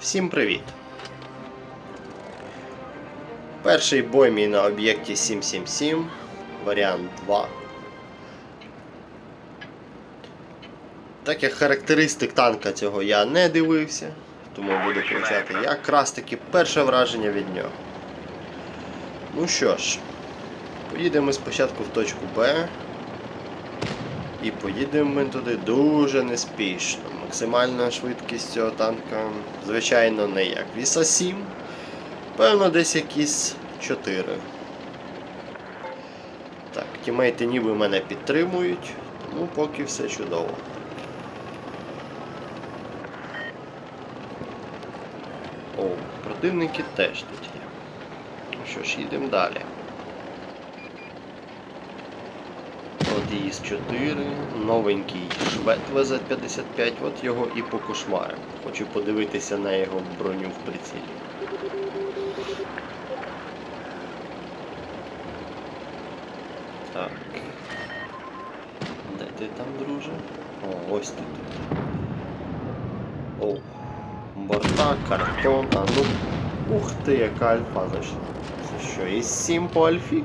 Всім привіт! Перший бой мій на об'єкті 777, варіант 2. Так як характеристик танка цього я не дивився, тому буду кричати якраз таки перше враження від нього. Ну що ж, поїдемо спочатку в точку Б. І поїдемо ми туди дуже неспішно. Максимальна швидкість цього танка, звичайно, не як Віса 7. Певно, десь якісь 4. Так, тімейти ніби мене підтримують, тому поки все чудово. О, противники теж тут є. Ну що ж, їдемо далі. От ІС 4, новенький швед ВЗ-55, от його і покошмарив. Хочу подивитися на його броню в прицілі. Так. Де ти там, друже? О, ось ти тут. О. Борта, картон, а ну. Ух ти, яка альфа зайшла. Це що, із 7 по альфі?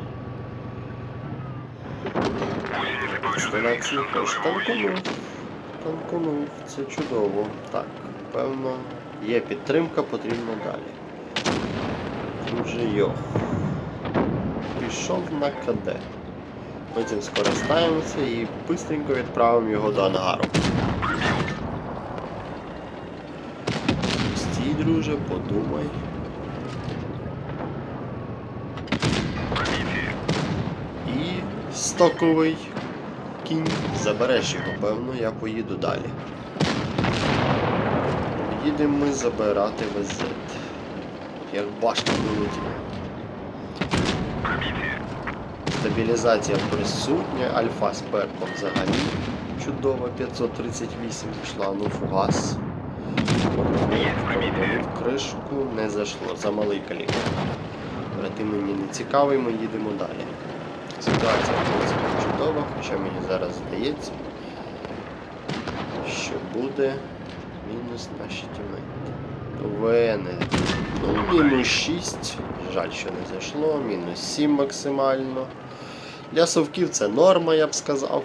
Інсталяції хоч танканув. Танканув, це чудово. Так, певно, є підтримка, потрібно далі. Дуже йох. Пішов на КД. Ми цим скористаємося і швидко відправимо його до ангару. Стій, друже, подумай. І стоковий кінь. Забереш його, певно, я поїду далі. Їдемо ми забирати ВЗ. Як башня вилетіла. Стабілізація присутня, альфа з перком взагалі. Чудово, 538 пішла, ну фугас. В кришку не зайшло, замалий калібр. Ти мені не цікавий, ми їдемо далі. Ситуація в чудова, хоча мені зараз здається, що буде мінус наші тімейти. ВН. Ну, мінус 6. Жаль, що не зайшло, мінус 7 максимально. Для совків це норма, я б сказав.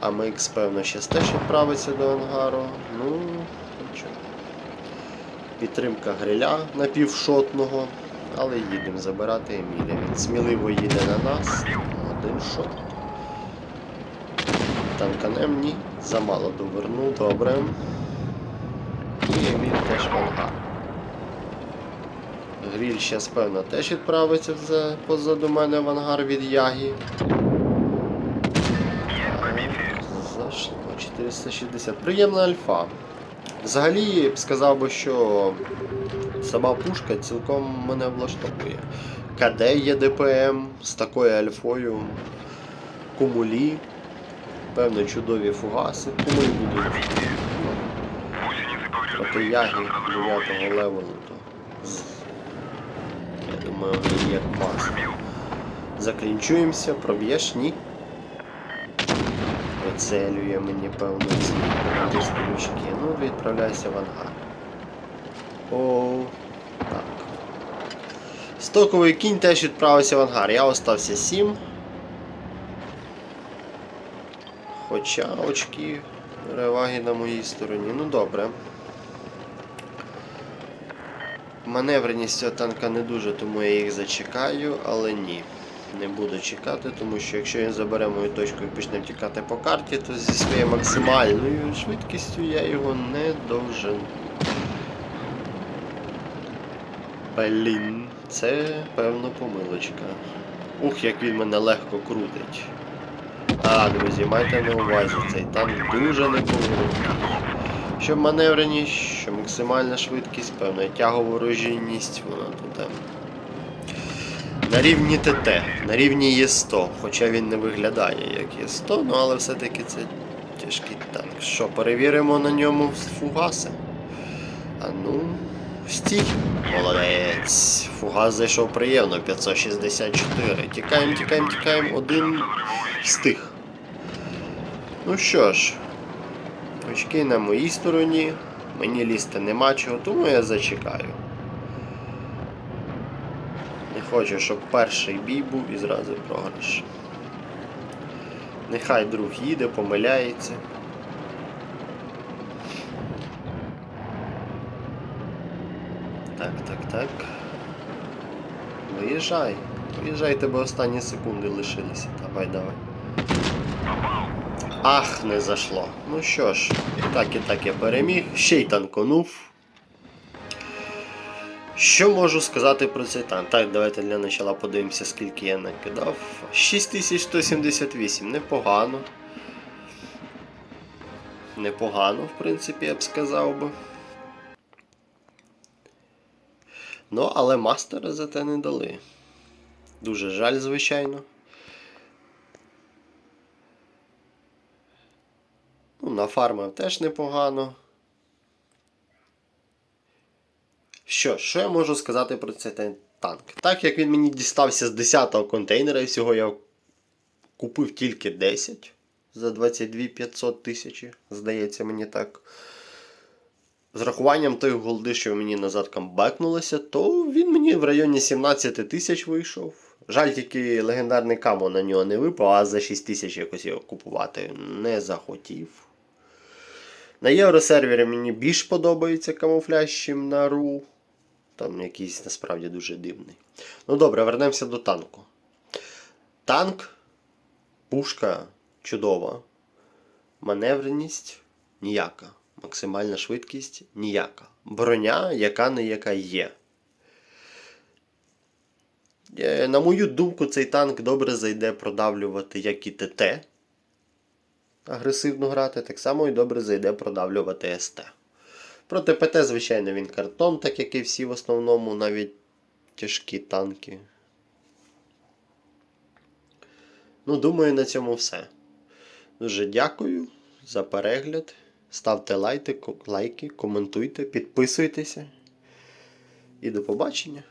А МХ, певно, ще теж відправиться до ангару. Ну, нічого. Підтримка гриля напівшотного. Але їдемо забирати Еміля. Він сміливо їде на нас. Один шот. Танканем ні. Замало довернув, добре. І Еміль теж в. Гріль зараз, певно, теж відправиться за- позаду мене в ангар від Ягі. Зашло 460. Приємна альфа. Взагалі, сказав би, що сама пушка цілком мене влаштовує. КД є ДПМ з такою альфою, кумулі, певно чудові фугаси, тому і будуть. Проти яги 9 левелу, то я думаю, вони як маса. Заклінчуємося, проб'єш, ні. Вицелює мені, певно, ці командирські. Ну, відправляйся в ангар. О, так. Стоковий кінь теж відправився в ангар. Я остався 7. Хоча очки переваги на моїй стороні. Ну добре. Маневреність цього танка не дуже, тому я їх зачекаю, але ні. Не буду чекати, тому що якщо він забере мою точку і почне втікати по карті, то зі своєю максимальною швидкістю я його не довжену. Блін, це певно помилочка. Ух, як він мене легко крутить. А, друзі, майте на увазі, цей танк дуже неповоротний. Що маневреність, що максимальна швидкість, певна тягову рожінність, вона тут. На рівні ТТ, на рівні Є100, хоча він не виглядає як Є100, ну але все-таки це тяжкий танк. Що, перевіримо на ньому фугаси? А ну, стій. Молодець. Фугас зайшов приємно, 564. Тікаємо, тікаємо, тікаємо. Один встиг. Ну що ж, очки на моїй стороні. Мені лізти нема чого, тому я зачекаю. Не хочу, щоб перший бій був і зразу програш. Нехай друг їде, помиляється. Так, так, так. Виїжджай. Виїжджай, тебе останні секунди лишилися. Давай, давай. Ах, не зашло. Ну що ж, і так, і так я переміг. Ще й танконув. Що можу сказати про цей танк? Так, давайте для начала подивимося, скільки я накидав. 6178, непогано. Непогано, в принципі, я б сказав би. Ну, але мастера за те не дали. Дуже жаль, звичайно. Ну, нафармив теж непогано. Що, що я можу сказати про цей танк? Так як він мені дістався з 10-го контейнера, і всього я купив тільки 10 за 22 500 тисячі, здається мені так. З рахуванням тої голди, що мені назад камбекнулося, то він мені в районі 17 тисяч вийшов. Жаль, тільки легендарний камо на нього не випав, а за 6 тисяч якось його купувати не захотів. На євросервері мені більш подобається камуфляж, чим на RU. Там якийсь насправді дуже дивний. Ну добре, вернемося до танку. Танк, пушка чудова. Маневреність ніяка. Максимальна швидкість ніяка. Броня, яка не яка є. Е, На мою думку, цей танк добре зайде продавлювати як і ТТ. Агресивно грати, так само і добре зайде продавлювати СТ. Проти ПТ, звичайно, він картон, так як і всі в основному, навіть тяжкі танки. Ну, думаю, на цьому все. Дуже дякую за перегляд. Ставте лайки, лайки, коментуйте, підписуйтеся. І до побачення.